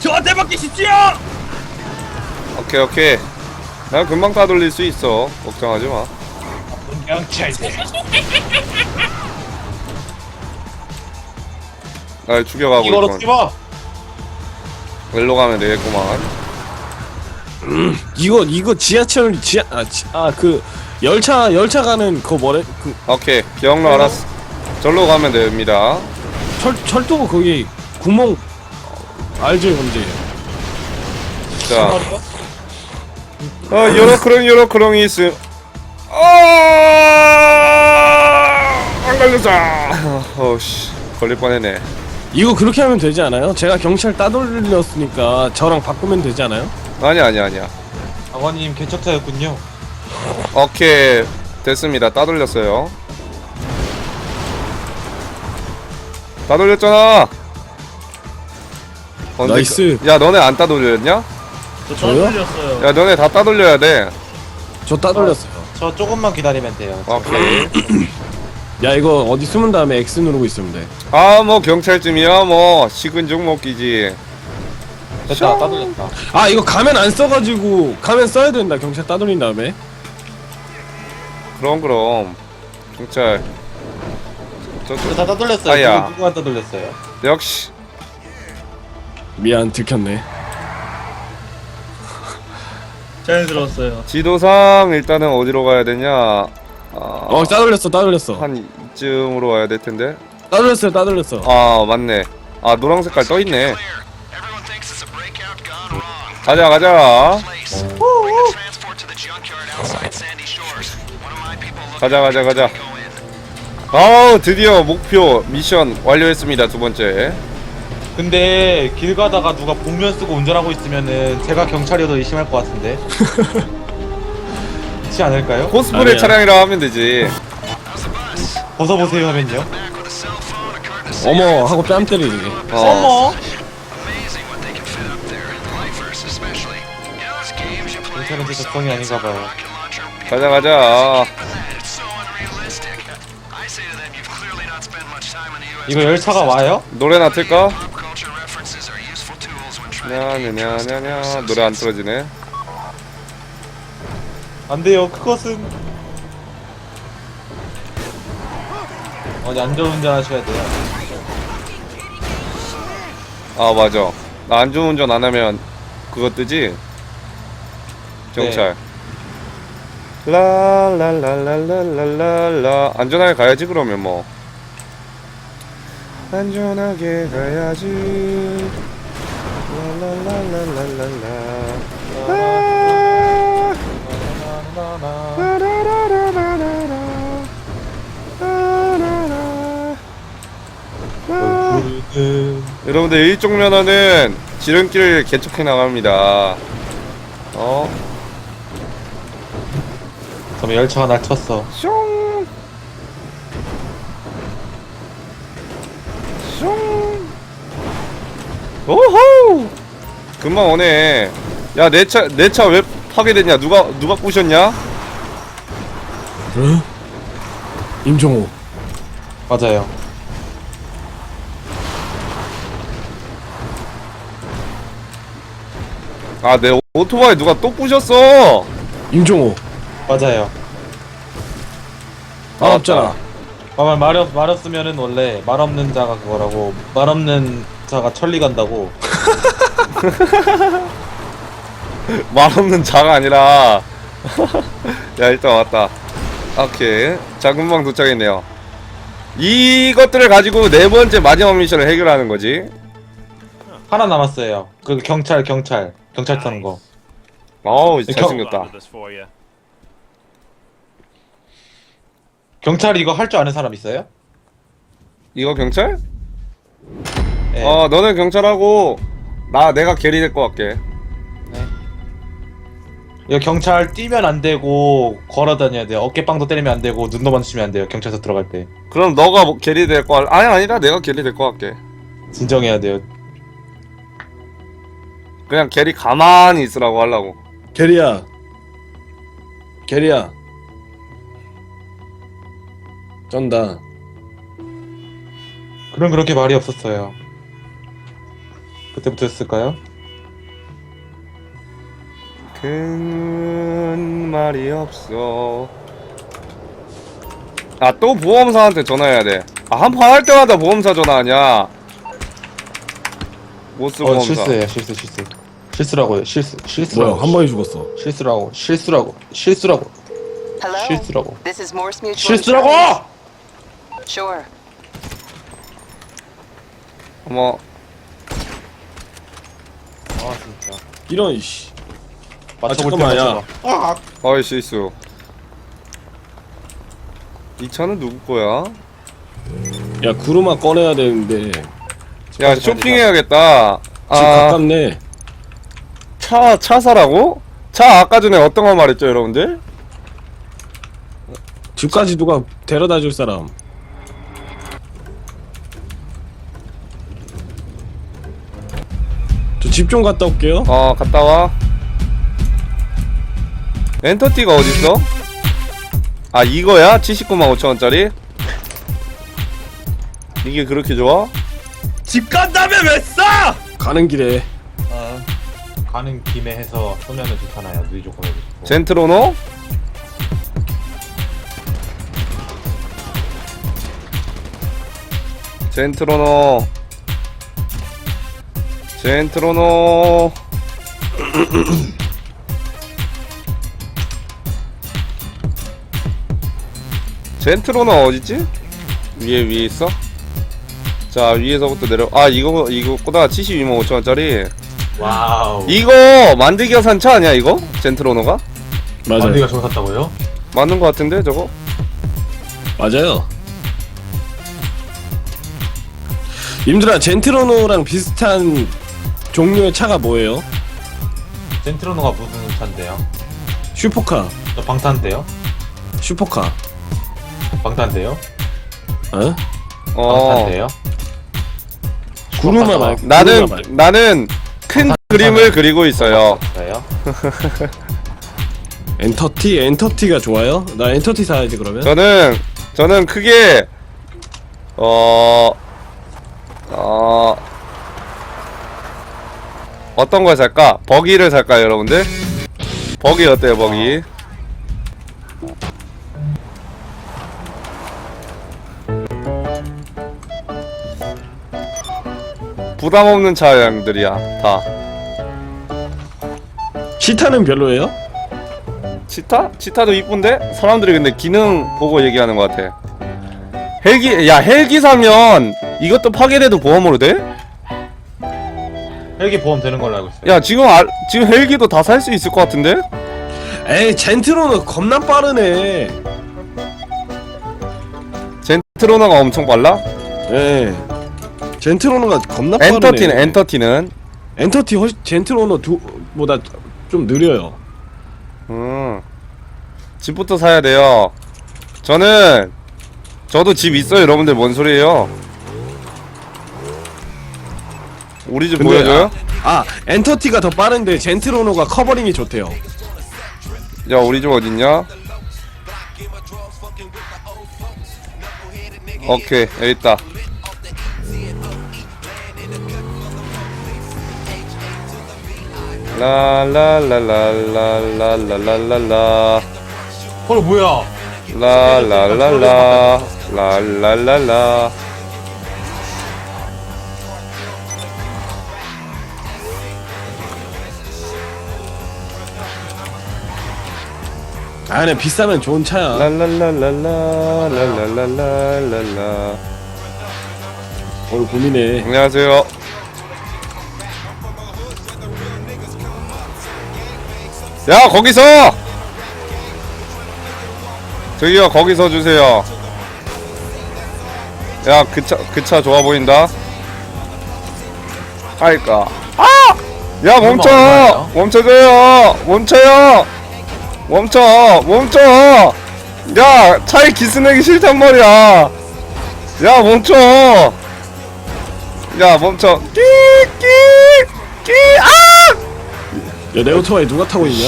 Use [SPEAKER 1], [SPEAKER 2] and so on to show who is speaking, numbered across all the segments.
[SPEAKER 1] 저한테 맡기십시오!
[SPEAKER 2] 오케이 오케이. 나 금방 따돌릴 수 있어. 걱정하지 마.
[SPEAKER 1] 경찰대.
[SPEAKER 2] 날 죽여가고
[SPEAKER 3] 이거로
[SPEAKER 2] 있건
[SPEAKER 3] 씹어!
[SPEAKER 2] 일로 가면 되겠구만.
[SPEAKER 4] 이거 이거 지하철 지하 아그 열차 열차 가는 그거 뭐래? 그
[SPEAKER 2] 오케이 경로 알았어. 절로 가면 됩니다.
[SPEAKER 4] 철 철도 거기 구멍 알죠 뭔지?
[SPEAKER 2] 자. 어, 요렇크롱 요렇크롱이 있음. 아, 안 걸렸어 어씨. 걸릴 뻔했네.
[SPEAKER 4] 이거 그렇게 하면 되지 않아요? 제가 경찰 따돌렸으니까 저랑 바꾸면 되지 않아요?
[SPEAKER 2] 아니야 아니야 아니야.
[SPEAKER 3] 아버님 개척자였군요.
[SPEAKER 2] 오케이. 됐습니다. 따돌렸어요. 따돌렸잖아 어, 근데
[SPEAKER 4] 나이스.
[SPEAKER 2] 그- 야 너네 안 따돌렸냐?
[SPEAKER 1] 저
[SPEAKER 4] 저요?
[SPEAKER 1] 떠들렸어요.
[SPEAKER 2] 야 너네 다 따돌려야 돼
[SPEAKER 4] 저 따돌렸어요.
[SPEAKER 3] 저 조금만 기다리면 돼요
[SPEAKER 2] 오케이
[SPEAKER 4] 야 이거 어디 숨은 다음에 X 누르고 있으면 돼.
[SPEAKER 2] 아 뭐 경찰쯤이야 뭐 식은 죽 먹기지
[SPEAKER 3] 됐다 따돌렸다
[SPEAKER 4] 아 이거 가면 안 써가지고 가면 써야 된다. 경찰 따돌린 다음에.
[SPEAKER 2] 그럼 그럼 경찰 저, 저,
[SPEAKER 3] 다 따돌렸어요
[SPEAKER 2] 아야.
[SPEAKER 3] 누구, 따돌렸어요
[SPEAKER 2] 역시
[SPEAKER 4] 미안 들켰네.
[SPEAKER 1] 자연스러웠어요.
[SPEAKER 2] 지도상 일단은 어디로 가야 되냐 아,
[SPEAKER 4] 어 따돌렸어 따돌렸어.
[SPEAKER 2] 한 이쯤으로 와야 될 텐데
[SPEAKER 4] 따돌렸어요 따돌렸어.
[SPEAKER 2] 아 맞네 아 노랑 색깔 떠 있네. 가자 가자 가자 가자 가자. 아우 드디어 목표 미션 완료했습니다 두 번째
[SPEAKER 3] 근데 길 가다가 누가 복면 쓰고 운전하고 있으면은 제가 경찰이어도 의심할 것 같은데 그렇지 않을까요?
[SPEAKER 2] 코스프레
[SPEAKER 4] 아니야.
[SPEAKER 2] 차량이라 하면 되지?
[SPEAKER 3] 벗어보세요 하면요
[SPEAKER 4] 어머. 하고 뺨 때리네.
[SPEAKER 2] 어.
[SPEAKER 3] 어머 경찰은 제 적성이 아닌가 봐요
[SPEAKER 2] 가자 가자.
[SPEAKER 3] 이거 열차가 와요?
[SPEAKER 2] 노래나 틀까? 냐냐냐냐냐. 노래 안. 틀어지네.
[SPEAKER 3] 안 돼요. 그것은 어디 안전운전 하셔야 돼요.
[SPEAKER 2] 아 맞아. 나 안전운전 안 하면 그거 뜨지? 경찰. 라라라라라라라. 안전하게 가야지 그러면 뭐. 안전하게 가야지 여러분들 이쪽 면허는 지름길을 개척해 나갑니다. 어,
[SPEAKER 3] 그럼 열차가 날 쳤어.
[SPEAKER 2] 숑, 숑, 오호, 금방 오네. 야, 내 차, 내 차 왜 파괴됐냐? 누가 누가 부셨냐?
[SPEAKER 4] 응? 임종호.
[SPEAKER 3] 맞아요
[SPEAKER 2] 아, 내 오토바이 누가 또 부셨어?
[SPEAKER 4] 임종호.
[SPEAKER 3] 맞아요
[SPEAKER 4] 아 없잖아.
[SPEAKER 3] 말, 말, 없, 말 없으면은 원래 말 없는 자가 그거라고 말 없는 자가 천리 간다고
[SPEAKER 2] 말 없는 자가 아니라. 야 일단 왔다. 오케이. 자 금방 도착했네요. 이것들을 가지고 네 번째 마지막 미션을 해결하는 거지.
[SPEAKER 3] 하나 남았어요. 그 경찰 경찰. 경찰 타는 거.
[SPEAKER 2] 어우
[SPEAKER 3] 경-
[SPEAKER 2] 잘생겼다.
[SPEAKER 3] 경찰 이거 할 줄 아는 사람 있어요?
[SPEAKER 2] 이거 경찰?
[SPEAKER 3] 네.
[SPEAKER 2] 어 너는 경찰하고 나 내가 게리 될 것 같게.
[SPEAKER 3] 이거 경찰 뛰면 안 되고 걸어 다녀야 돼요. 어깨빵도 때리면 안 되고 눈도 마주치면 안 돼요 경찰서 들어갈 때.
[SPEAKER 2] 그럼 너가 뭐 게리 될 거 아니 아니라 내가 게리 될 것 같게.
[SPEAKER 3] 진정해야 돼요.
[SPEAKER 2] 그냥 게리 가만히 있으라고 하려고.
[SPEAKER 4] 게리야. 게리야. 쩐다.
[SPEAKER 3] 그럼 그렇게 말이 없었어요 그때부터였을까요?
[SPEAKER 2] 큰 말이 없어. 아 또 보험사한테 전화해야 돼 아 한 판 할 때마다 보험사 전화하냐? 모스
[SPEAKER 3] 어
[SPEAKER 2] 보험사.
[SPEAKER 3] 실수예요. 실수 실수. 실수라고요 실수 실수라고.
[SPEAKER 4] 뭐야 한 방에 죽었어.
[SPEAKER 3] 실수라고 실수라고 실수라고.
[SPEAKER 5] Hello?
[SPEAKER 3] 실수라고.
[SPEAKER 5] This is Morse Mutual.
[SPEAKER 3] 실수라고!
[SPEAKER 5] Insurance. Sure.
[SPEAKER 2] 어머
[SPEAKER 3] 아 진짜
[SPEAKER 4] 이런 이씨.
[SPEAKER 3] 맞춰볼 때
[SPEAKER 4] 잠깐만, 야.
[SPEAKER 3] 맞춰봐.
[SPEAKER 2] 어이 실수. 이 차는 누구 거야?
[SPEAKER 4] 야 구루마 꺼내야 되는데.
[SPEAKER 2] 야 쇼핑해야겠다.
[SPEAKER 4] 집
[SPEAKER 2] 아.
[SPEAKER 4] 가깝네.
[SPEAKER 2] 차, 차 사라고? 차 아까 전에 어떤 거 말했죠 여러분들?
[SPEAKER 4] 집까지 누가 데려다 줄 사람 집 좀 갔다 올게요
[SPEAKER 2] 어 갔다 와 엔터티가 어딨어? 아 이거야? 79만 5천원짜리? 이게 그렇게 좋아?
[SPEAKER 1] 집 간다며 왜 싸?
[SPEAKER 4] 가는 길에
[SPEAKER 3] 아, 가는 김에 해서 쏘면은 좋잖아요 누이 조건 해도 좋고
[SPEAKER 2] 젠트로노? 젠트로노 젠트로 노 젠트로노 어딨지? 위에 위에 있어? 자 위에서부터 내려 아 이거 이거보다 72만 5천원짜리
[SPEAKER 3] 와우
[SPEAKER 2] 이거 만들기가 산 차 아니야 이거? 젠트로노가?
[SPEAKER 4] 맞아요
[SPEAKER 3] 만디가 저거 샀다고요?
[SPEAKER 2] 맞는 거 같은데 저거?
[SPEAKER 4] 맞아요 임들아 젠트로노랑 비슷한 종류의 차가 뭐예요?
[SPEAKER 3] 젠트로노가 무슨 차인데요?
[SPEAKER 4] 슈퍼카
[SPEAKER 3] 저 방탄인데요?
[SPEAKER 4] 슈퍼카
[SPEAKER 3] 방탄인데요?
[SPEAKER 4] 어?
[SPEAKER 2] 어
[SPEAKER 3] 방탄인데요?
[SPEAKER 4] 구루마 말고
[SPEAKER 2] 나는
[SPEAKER 4] 구루마 말고.
[SPEAKER 2] 나는 큰 그림을 그리고 있어요
[SPEAKER 3] 저요?
[SPEAKER 4] 엔터티? 엔터티가 좋아요? 나 엔터티 사야지 그러면
[SPEAKER 2] 저는 저는 크게 어 어, 어떤 걸 살까? 버기를 살까요, 여러분들? 버기 어때요, 버기? 부담 없는 차량들이야, 다.
[SPEAKER 4] 시타는 별로예요?
[SPEAKER 2] 치타? 치타도 이쁜데? 사람들이 근데 기능 보고 얘기하는 것 같아. 헬기, 야, 헬기 사면 이것도 파괴돼도 보험으로 돼?
[SPEAKER 3] 헬기 보험 되는 걸로 알고 있어요
[SPEAKER 2] 야, 지금, 알, 지금 헬기도 다 살 수 있을 것 같은데?
[SPEAKER 4] 에이 젠트로는 겁나 빠르네
[SPEAKER 2] 젠트로너가 엄청 빨라?
[SPEAKER 4] 예 젠트로노가 겁나 빠르네
[SPEAKER 2] 엔터티는, 엔터티는?
[SPEAKER 4] 엔터티 훨씬 젠트로노 두보다 좀 느려요
[SPEAKER 2] 음. 집부터 사야 돼요. 저는, 저도 집 있어요, 여러분들. 뭔 소리예요? 우리 집
[SPEAKER 4] 근데
[SPEAKER 2] 보여줘요?
[SPEAKER 4] 아 엔터티가 더 빠른데 젠트로노가 커버링이 좋대요
[SPEAKER 2] 야, 우리 집 어딨냐? 오케이, 여기 있다. 라라라라라라라라라
[SPEAKER 3] 헐 뭐야
[SPEAKER 2] 라라라라 라라라라
[SPEAKER 4] 아 근데 비싸면 좋은 차야.
[SPEAKER 2] 라라라라라 라라라라라.
[SPEAKER 4] 오늘 고민해.
[SPEAKER 2] 안녕하세요. 야 거기서! 저기요 거기서 주세요. 야 그 차 그 차 좋아 보인다. 아이까. 아! 야 멈춰? 멈춰줘요! 멈춰요 멈춰 멈춰. 야 차에 기스 내기 싫단 말이야. 야 멈춰. 야 멈춰. 끼끼끼 아!
[SPEAKER 4] 야 내 오토바이 누가 타고 있냐?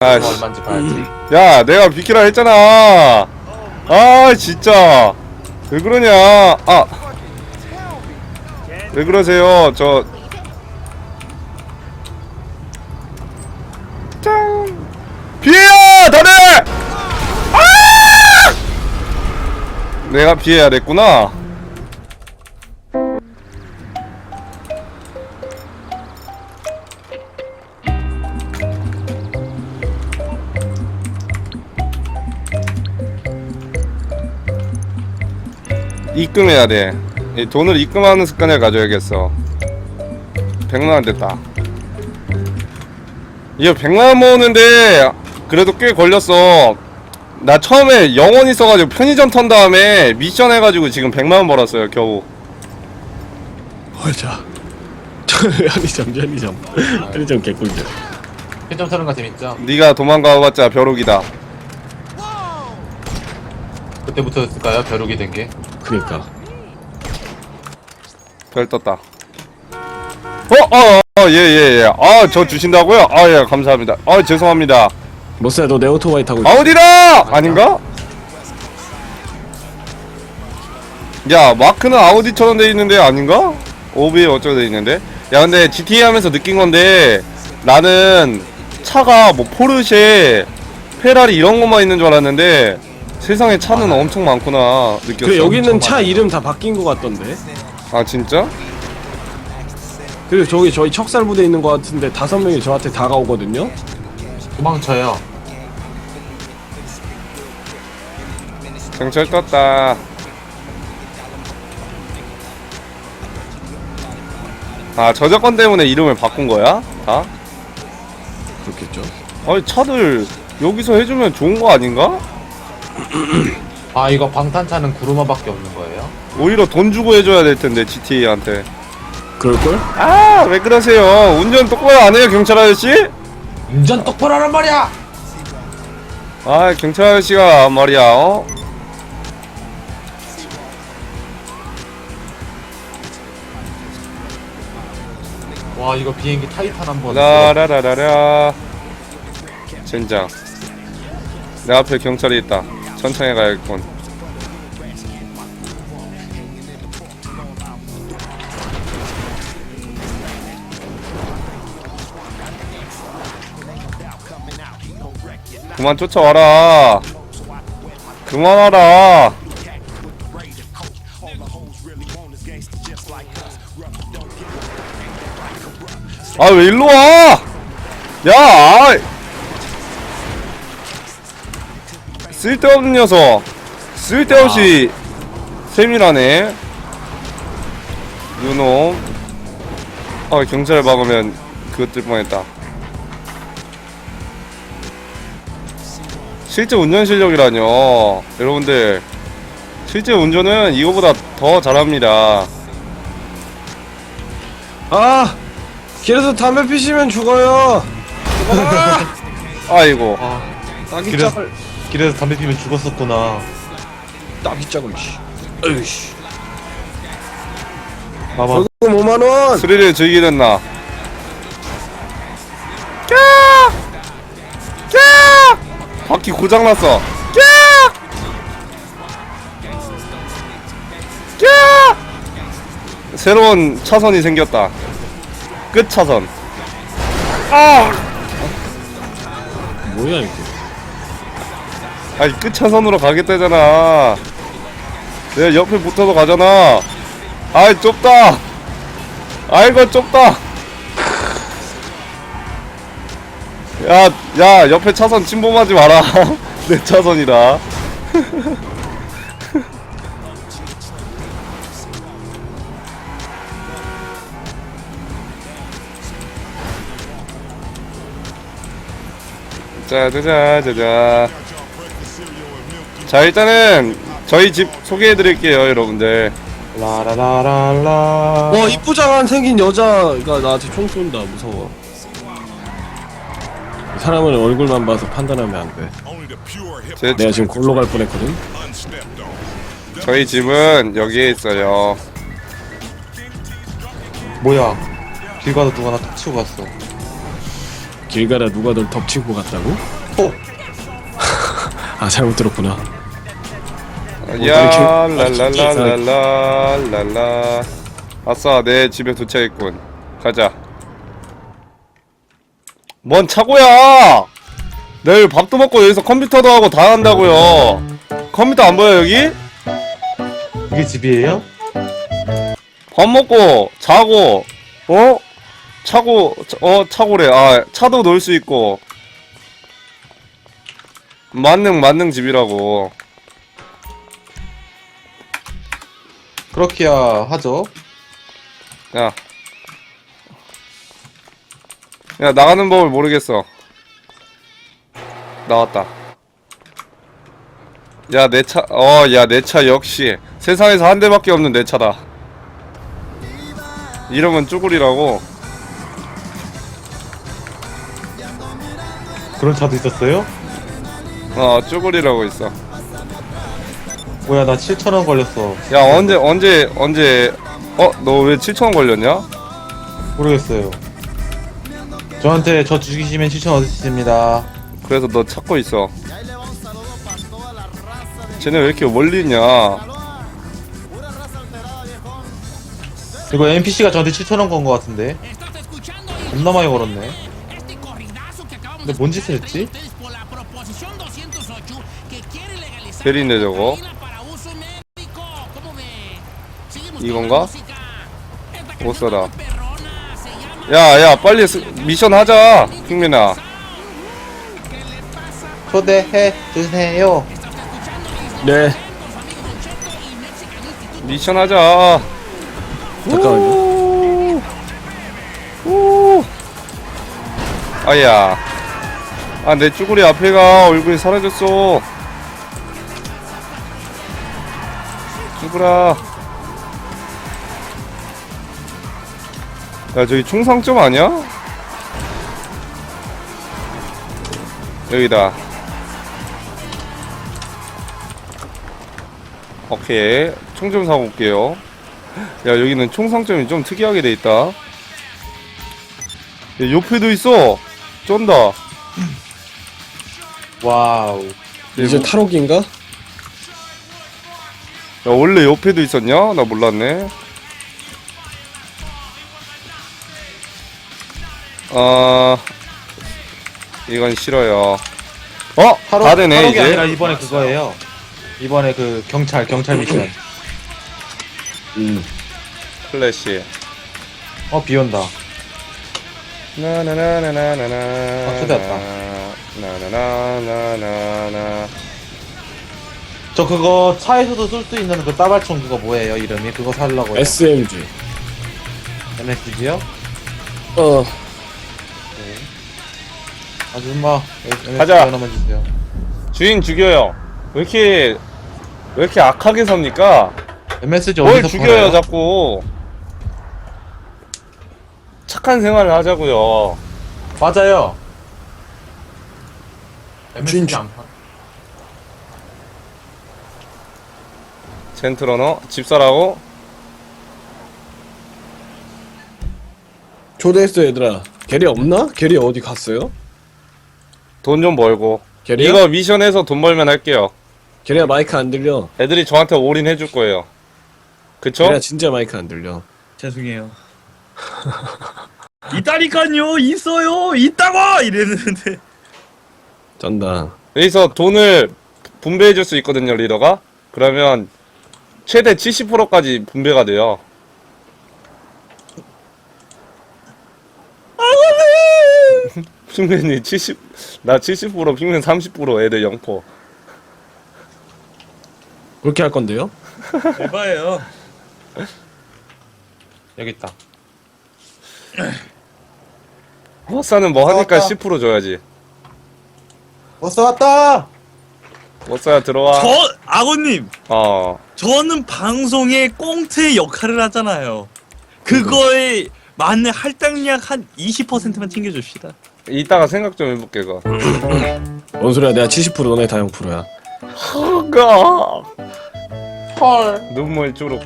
[SPEAKER 2] 아 씨.
[SPEAKER 3] 얼마인지 봐야지.
[SPEAKER 2] 야 내가 비키라 했잖아. 아 진짜. 왜 그러냐? 아 왜 그러세요? 저 짱! 피해요, 다들! 아! 내가 피해야 됐구나. 입금해야 돼. 이 돈을 입금하는 습관을 가져야겠어. 100만원 됐다. 이거 100만원 모으는데 그래도 꽤 걸렸어. 나 처음에 영원 있어가지고 편의점 턴 다음에 미션 해가지고 지금 100만원 벌었어요 겨우.
[SPEAKER 4] 맞아 편의점 편의점 편의점 개꿀이야
[SPEAKER 3] 편점 서는 거 재밌죠?
[SPEAKER 2] 네가 도망가봤자 벼룩이다.
[SPEAKER 3] 그때부터였을까요? 벼룩이 된 게?
[SPEAKER 4] 그니까
[SPEAKER 2] 별 떴다. 어, 어, 어, 예, 예, 예. 아, 저 주신다고요? 아, 예, 감사합니다. 아, 죄송합니다.
[SPEAKER 4] 모스야 너 내 오토바이 타고 있어
[SPEAKER 2] 아우디다! 아닌가? 야 마크는 아우디처럼 돼 있는데 아닌가? 오비에 어쩌고 돼 있는데? 야 근데 GTA 하면서 느낀 건데 나는 차가 뭐 포르쉐, 페라리 이런 것만 있는 줄 알았는데 세상에 차는 엄청 많구나 느꼈어.
[SPEAKER 4] 그래 여기 있는 차 이름 다 바뀐 거 같던데
[SPEAKER 2] 아 진짜?
[SPEAKER 4] 그리고 저기 저희 척살 부대 있는 거 같은데 다섯 명이 저한테 다가오거든요
[SPEAKER 3] 도망쳐요.
[SPEAKER 2] 경찰 떴다. 아 저작권 때문에 이름을 바꾼 거야? 다?
[SPEAKER 4] 그렇겠죠
[SPEAKER 2] 아니 차들 여기서 해주면 좋은 거 아닌가?
[SPEAKER 3] 아 이거 방탄차는 구루마밖에 없는 거예요?
[SPEAKER 2] 오히려 돈 주고 해줘야 될 텐데 GTA한테
[SPEAKER 4] 그럴걸?
[SPEAKER 2] 아 왜 그러세요 운전 똑바로 안 해요 경찰 아저씨?
[SPEAKER 3] 운전 똑바로 하란 말이야!
[SPEAKER 2] 아 경찰 아저씨가 말이야 어?
[SPEAKER 3] 와 이거 비행기 타이탄 한번
[SPEAKER 2] 라라라라라 젠장 내 앞에 경찰이 있다 천천히 가야겠군 그만 쫓아와라 그만 와라 아 왜 일로 와? 야! 아이. 쓸데없는 녀석. 쓸데없이 세밀하네. 유놈. 아 경찰 막으면 그것 들 뻔했다. 실제 운전 실력이라뇨. 여러분들 실제 운전은 이거보다 더 잘합니다.
[SPEAKER 4] 아 길에서 담배 피시면 죽어요
[SPEAKER 2] 아이고.
[SPEAKER 3] 아 길에서,
[SPEAKER 4] 짝을
[SPEAKER 3] 길에서 담배 피면 죽었었구나
[SPEAKER 4] 따기 짝을 씨 으이씨
[SPEAKER 3] 봐봐
[SPEAKER 4] 벌금 5만원
[SPEAKER 2] 스릴을 즐기는 나. 바퀴 고장났어. 새로운 차선이 생겼다. 끝 차선. 아!
[SPEAKER 4] 뭐야 이게
[SPEAKER 2] 아니 끝 차선으로 가겠다잖아. 내가 옆에 붙어서 가잖아. 아이 좁다. 아이고 좁다. 야, 야, 옆에 차선 침범하지 마라. 내 차선이다. 짜자자자자. 자, 일단은 저희 집 소개해드릴게요, 여러분들.
[SPEAKER 3] 라라라라라
[SPEAKER 4] 와 이쁘장한 생긴 여자가 나한테 총 쏜다 무서워 사람은 얼굴만 봐서 판단하면 안 돼
[SPEAKER 2] 제,
[SPEAKER 4] 내가 지금 골로 갈 뻔했거든
[SPEAKER 2] 저희 집은 여기에 있어요.
[SPEAKER 3] 뭐야 길 가다 누가 나톡 치고 갔어
[SPEAKER 4] 길 가다 누가 널 덮치고 갔다고?
[SPEAKER 3] 어.
[SPEAKER 4] 아 잘못 들었구나
[SPEAKER 2] 야, 랄랄랄랄랄랄라. 아싸 내 집에 도착했군 가자 뭔 차고야 내일 밥도 먹고 여기서 컴퓨터도 하고 다 한다고요 컴퓨터 안 보여 여기?
[SPEAKER 3] 이게 집이에요?
[SPEAKER 2] 밥 먹고 자고 어? 차고 차- 어 차고래 아 차도 놓을 수 있고 만능 만능 집이라고
[SPEAKER 3] 그렇게야 하죠.
[SPEAKER 2] 야. 야, 나가는 법을 모르겠어. 나왔다. 야, 내 차, 어, 야, 내 차 역시. 세상에서 한 대밖에 없는 내 차다. 이름은 쭈구리라고.
[SPEAKER 3] 그런 차도 있었어요?
[SPEAKER 2] 어, 쭈구리라고 있어.
[SPEAKER 3] 뭐야 나 7천원 걸렸어.
[SPEAKER 2] 야, 언제, 언제, 언제, 어, 너 왜 7천원 걸렸냐?
[SPEAKER 3] 모르겠어요. 저한테 저 죽이시면 7천원 얻으십니다.
[SPEAKER 2] 그래서 너 찾고 있어. 쟤네 왜 이렇게 멀리 있냐?
[SPEAKER 3] 이거 NPC가 저한테 7천 원 건거 같은데. 겁나 많이 걸었네. 근데 뭔 짓을 했지?
[SPEAKER 2] 베리네 저거. 이건가? 못 써라. 야, 야, 빨리 스- 미션 하자, 핑민아.
[SPEAKER 3] 초대해 주세요.
[SPEAKER 4] 네
[SPEAKER 2] 미션 하자.
[SPEAKER 4] 잠깐만요
[SPEAKER 2] 오. 아야. 아, 내 쭈구리 앞에가 얼굴이 사라졌어. 쭈구라. 야, 저기 총상점 아니야? 여기다. 오케이. 총 좀 사고 올게요. 야, 여기는 총상점이 좀 특이하게 돼 있다. 야, 옆에도 있어. 쩐다.
[SPEAKER 3] 와우.
[SPEAKER 4] 이제 탈옥인가?
[SPEAKER 2] 야, 원래 옆에도 있었냐? 나 몰랐네. 아, 이건 싫어요. 어?
[SPEAKER 3] 타로,
[SPEAKER 2] 다 되네,
[SPEAKER 3] 타로가 아니라
[SPEAKER 2] 이제.
[SPEAKER 3] 이번에 그거예요. 이번에 그 경찰 경찰 미션.
[SPEAKER 4] 음
[SPEAKER 2] 클래시.
[SPEAKER 3] 어 비온다.
[SPEAKER 2] 나나나나나나.
[SPEAKER 3] 아, 초대했다.
[SPEAKER 2] 나나나나나나.
[SPEAKER 3] 저 그거 차에서도 쏠 수 있는 그 따발총 그거 뭐예요 이름이? 그거 살라고요.
[SPEAKER 4] SMG
[SPEAKER 3] MSG요?
[SPEAKER 4] 어
[SPEAKER 3] 아줌마
[SPEAKER 2] 가자.
[SPEAKER 3] 하나만 주세요.
[SPEAKER 2] 주인 죽여요. 왜 이렇게, 왜 이렇게 악하게 삽니까?
[SPEAKER 3] MSG
[SPEAKER 2] 뭘
[SPEAKER 3] 어디서
[SPEAKER 2] 죽여요,
[SPEAKER 3] 팔아요?
[SPEAKER 2] 자꾸. 착한 생활을 하자고요.
[SPEAKER 3] 맞아요. MSG
[SPEAKER 4] 진-
[SPEAKER 3] 안 파.
[SPEAKER 2] 젠트러너 집사라고?
[SPEAKER 4] 초대했어 얘들아 게리 없나? 게리 어디 갔어요?
[SPEAKER 2] 돈 좀 벌고.
[SPEAKER 4] 게리야?
[SPEAKER 2] 이거 미션해서 돈 벌면 할게요.
[SPEAKER 4] 게리야 마이크 안 들려
[SPEAKER 2] 애들이 저한테 올인 해 줄 거예요. 그쵸?
[SPEAKER 4] 게리야 진짜 마이크 안 들려
[SPEAKER 1] 죄송해요. 있다니까요, 있어요, 있다고 이랬는데.
[SPEAKER 4] 쩐다
[SPEAKER 2] 여기서 돈을 분배해 줄 수 있거든요, 리더가. 그러면 최대 70%까지 분배가 돼요. 핑맨이 70, 나 70%, 핑맨 30%, 애들 0%.
[SPEAKER 4] 그렇게 할 건데요?
[SPEAKER 1] 대박이에요.
[SPEAKER 3] 여기 있다.
[SPEAKER 2] 머싸는 뭐 하니까
[SPEAKER 3] 나왔다.
[SPEAKER 2] 10% 줘야지.
[SPEAKER 3] 버스 왔다.
[SPEAKER 2] 머싸야 들어와.
[SPEAKER 1] 저 아버님,
[SPEAKER 2] 어.
[SPEAKER 1] 저는 방송에 꽁트의 역할을 하잖아요. 그거에 맞는 할당량 한 20%만 챙겨줍시다.
[SPEAKER 2] 이따가 생각 좀 해볼게, 그거.
[SPEAKER 4] 뭔 소리야 내가 70% 너네 다 0%야
[SPEAKER 2] 허가.
[SPEAKER 3] 헐.
[SPEAKER 2] 눈물 주룩.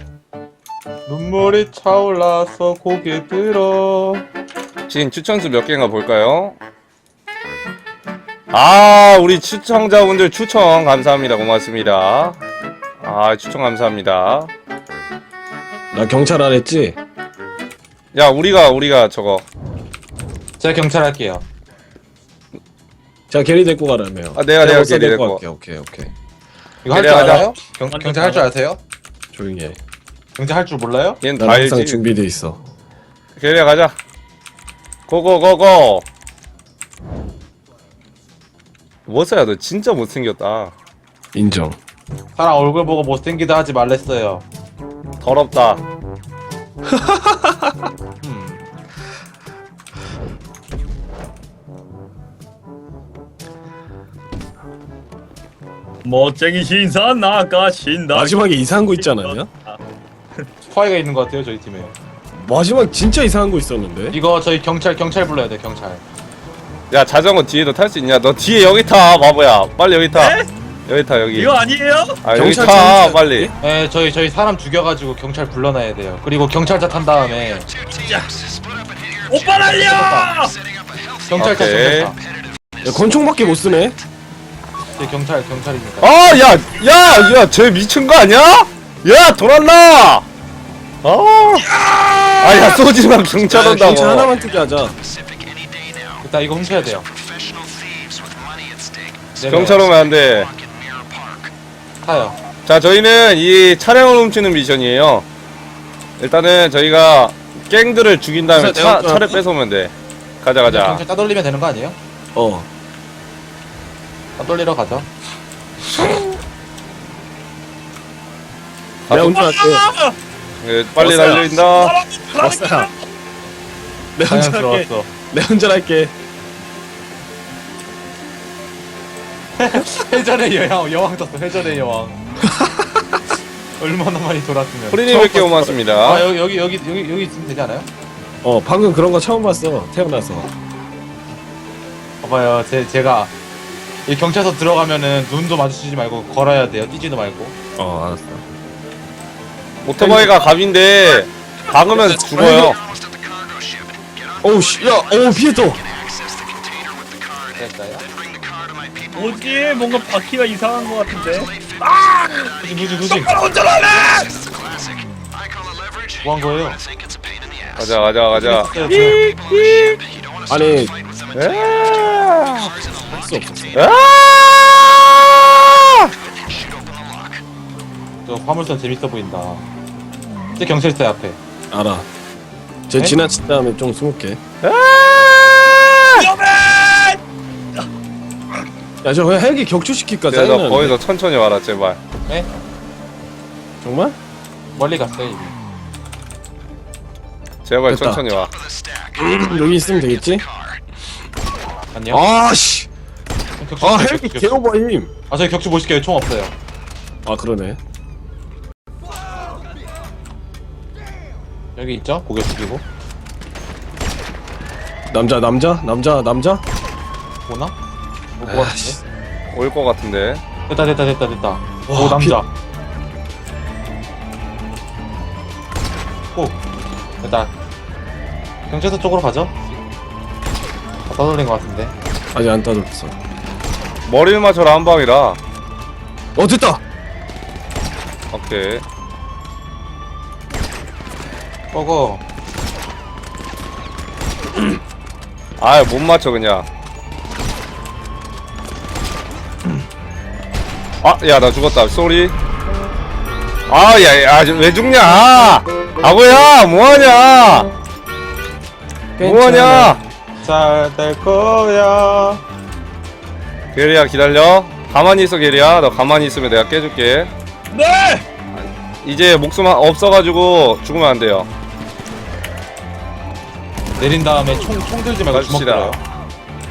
[SPEAKER 3] 눈물이 차올라서 고개 들어.
[SPEAKER 2] 지금 추천수 몇 개인가 볼까요? 아, 우리 추천자분들 추천 감사합니다. 고맙습니다. 아, 추천 감사합니다.
[SPEAKER 4] 나 경찰 안 했지?
[SPEAKER 2] 야 우리가 우리가 저거
[SPEAKER 3] 제가 경찰 할게요.
[SPEAKER 4] 자 게리 데리고 가라며요.
[SPEAKER 2] 아, 내가- 내가 게리
[SPEAKER 4] 데리고
[SPEAKER 2] 데리고
[SPEAKER 4] 갈게 오케이 오케이.
[SPEAKER 3] 이거 할 줄
[SPEAKER 2] 그래, 가자.
[SPEAKER 3] 알아요? 경, 경찰 할줄 아세요?
[SPEAKER 4] 조용히 해.
[SPEAKER 3] 경찰 할줄 몰라요?
[SPEAKER 2] 얘는
[SPEAKER 4] 난
[SPEAKER 2] 다
[SPEAKER 4] 항상
[SPEAKER 2] 알지
[SPEAKER 4] 준비돼 있어.
[SPEAKER 2] 게리야 가자. 고고고고. 뭐서야 너 진짜 못생겼다.
[SPEAKER 4] 인정.
[SPEAKER 3] 사람 얼굴 보고 못생기다 하지 말랬어요.
[SPEAKER 2] 더럽다
[SPEAKER 1] 멋쟁이 신사 나가신다.
[SPEAKER 4] 마지막에 이상한 거 있지 않았냐?
[SPEAKER 3] 스파이가 있는 것 같아요 저희 팀에.
[SPEAKER 4] 마지막 진짜 이상한 거 있었는데
[SPEAKER 3] 이거 저희 경찰 경찰 불러야 돼 경찰.
[SPEAKER 2] 야 자전거 뒤에도 탈 수 있냐 너 뒤에 여기 타 바보야 빨리 여기 타
[SPEAKER 1] 네?
[SPEAKER 2] 여기 타 여기
[SPEAKER 1] 이거 아니에요?
[SPEAKER 2] 아 여기
[SPEAKER 4] 경찰
[SPEAKER 2] 타
[SPEAKER 4] 진짜-
[SPEAKER 2] 빨리
[SPEAKER 3] 네 저희 저희 사람 죽여가지고 경찰 불러놔야 돼요. 그리고 경찰차 탄 다음에
[SPEAKER 1] 오빠 날려!
[SPEAKER 3] 경찰차
[SPEAKER 2] 오케이.
[SPEAKER 3] 경찰차.
[SPEAKER 4] 야, 권총밖에 못 쓰네
[SPEAKER 3] 저희 경찰 경찰이니까.
[SPEAKER 2] 아야 야 야 쟤 미친 거 아니야? 야 돌았나 아 아 야 쏘지 마 경찰
[SPEAKER 4] 야,
[SPEAKER 2] 온다고
[SPEAKER 4] 경찰 하나만 뜨게 하자
[SPEAKER 3] 일단 이거 훔쳐야 돼요. 네,
[SPEAKER 2] 경찰 오면 안 돼
[SPEAKER 3] 타요.
[SPEAKER 2] 자 저희는 이 차량을 훔치는 미션이에요 일단은 저희가 갱들을 죽인 다음에 차, 차를 뺏어오면 돼 가자 가자
[SPEAKER 3] 경찰 따돌리면 되는 거 아니에요? 어따 돌리러 가죠.
[SPEAKER 4] 내가 운전할게
[SPEAKER 2] 예, 빨리
[SPEAKER 4] 왔어요.
[SPEAKER 2] 달려인다
[SPEAKER 4] 왔어요 내가 운전할게
[SPEAKER 3] 자연스러웠어.
[SPEAKER 4] 내가 운전할게
[SPEAKER 3] 회전의 여왕 여왕 떴어. 회전의 여왕. 얼마나 많이 돌았으면.
[SPEAKER 2] 프리님께 고맙습니다
[SPEAKER 3] 아 여기 여기 여기 여기 여기 있으면 되지 않아요?
[SPEAKER 4] 어 방금 그런 거 처음 봤어 태어나서
[SPEAKER 3] 봐봐요. 제 제가 이 경찰서 들어가면은 눈도 마주치지 말고 걸어야 돼요. 뛰지도 말고.
[SPEAKER 4] 어 알았어
[SPEAKER 2] 오토바이가 갑인데 박으면 죽어요
[SPEAKER 4] 어우 씨야 어우 피했어
[SPEAKER 3] 됐어요.
[SPEAKER 1] 뭐지? 뭔가 바퀴가 이상한 것 같은데.
[SPEAKER 3] 누지 누지 누지. 뭐 한 거예요?
[SPEAKER 2] 가자 가자 가자
[SPEAKER 3] 네, 저-
[SPEAKER 4] 아니
[SPEAKER 2] 에아!
[SPEAKER 4] 할수 없었어
[SPEAKER 2] 아!
[SPEAKER 3] 저 화물선 재밌어 보인다. 제 경찰서 앞에.
[SPEAKER 4] 알아 쟤
[SPEAKER 3] 네?
[SPEAKER 4] 지나친 다음에 좀 숨을게
[SPEAKER 1] 위험해!
[SPEAKER 4] 야저 그냥 헬기 격추시킬까
[SPEAKER 2] 야, 너
[SPEAKER 4] 짜증나는데
[SPEAKER 2] 거기서 천천히 와라 제발
[SPEAKER 3] 네?
[SPEAKER 4] 정말?
[SPEAKER 3] 멀리 갔어요 이미.
[SPEAKER 2] 제발
[SPEAKER 4] 됐다.
[SPEAKER 2] 천천히 와
[SPEAKER 4] 여기 있으면 되겠지?
[SPEAKER 3] 안녕.
[SPEAKER 4] 아씨
[SPEAKER 3] 격추,
[SPEAKER 4] 아 헬기
[SPEAKER 3] 격추.
[SPEAKER 4] 개오버임
[SPEAKER 3] 아 저희 격추 못 시켜요. 총 없어요.
[SPEAKER 4] 아 그러네
[SPEAKER 3] 여기 있죠? 고개 숙이고
[SPEAKER 4] 남자 남자 남자 남자
[SPEAKER 3] 보나? 뭐, 뭐
[SPEAKER 4] 아이씨.
[SPEAKER 3] 같은데?
[SPEAKER 2] 올 것 같은데
[SPEAKER 3] 됐다 됐다 됐다 됐다.
[SPEAKER 4] 와,
[SPEAKER 3] 오 남자. 오 됐다. 경찰서 쪽으로 가죠. 다 떠돌린 것 같은데.
[SPEAKER 4] 아직 안 따졌어
[SPEAKER 2] 머리를 맞춰라 한 방이라.
[SPEAKER 4] 어 됐다!
[SPEAKER 2] 오케이.
[SPEAKER 3] 고고.
[SPEAKER 2] 아못 맞춰 그냥. 아 야 나 죽었다. 쏘리. 아 야야왜 죽냐? 아, 아고야 뭐하냐? 뭐하냐?
[SPEAKER 3] 잘 될 거야.
[SPEAKER 2] 게리야 기다려 가만히 있어 게리야 너 가만히 있으면 내가 깨줄게
[SPEAKER 1] 네!
[SPEAKER 2] 이제 목숨 하- 없어가지고 죽으면 안 돼요
[SPEAKER 3] 내린 다음에 총 총 들지 말고 주먹
[SPEAKER 2] 갑시다.
[SPEAKER 3] 들어요.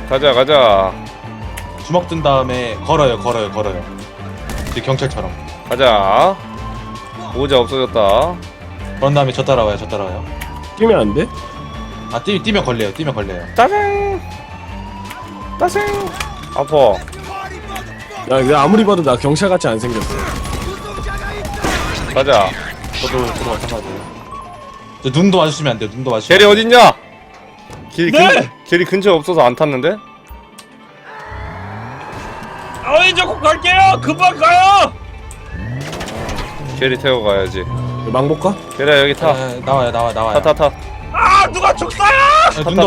[SPEAKER 2] 가자 가자
[SPEAKER 3] 주먹 든 다음에 걸어요 걸어요 걸어요. 이제 경찰처럼.
[SPEAKER 2] 가자 모자 없어졌다
[SPEAKER 3] 그런 다음에 저 따라와요 저 따라와요.
[SPEAKER 4] 뛰면 안 돼?
[SPEAKER 3] 아 뛰, 뛰면 걸려요 뛰면 걸려요.
[SPEAKER 2] 따생 따생 아파
[SPEAKER 4] 야 내가 아무리 봐도 나 경찰 같이 안 생겼어
[SPEAKER 2] 가자
[SPEAKER 3] 저도 저도 마찬가지예요. 저 눈도 마주치면 안 돼요 눈도 마주치면.
[SPEAKER 2] 게리 어딨냐 길,
[SPEAKER 1] 네!
[SPEAKER 2] 근, 게리 근처에 없어서 안 탔는데
[SPEAKER 1] 아 이제 곧 갈게요. 금방 가요.
[SPEAKER 2] 게리 태워 가야지
[SPEAKER 4] 망 볼까?
[SPEAKER 2] 게리야 여기 타
[SPEAKER 3] 아, 나와요 나와 나와요.
[SPEAKER 2] 타 타
[SPEAKER 1] 타아아 누가 총 쏴요
[SPEAKER 3] 눈더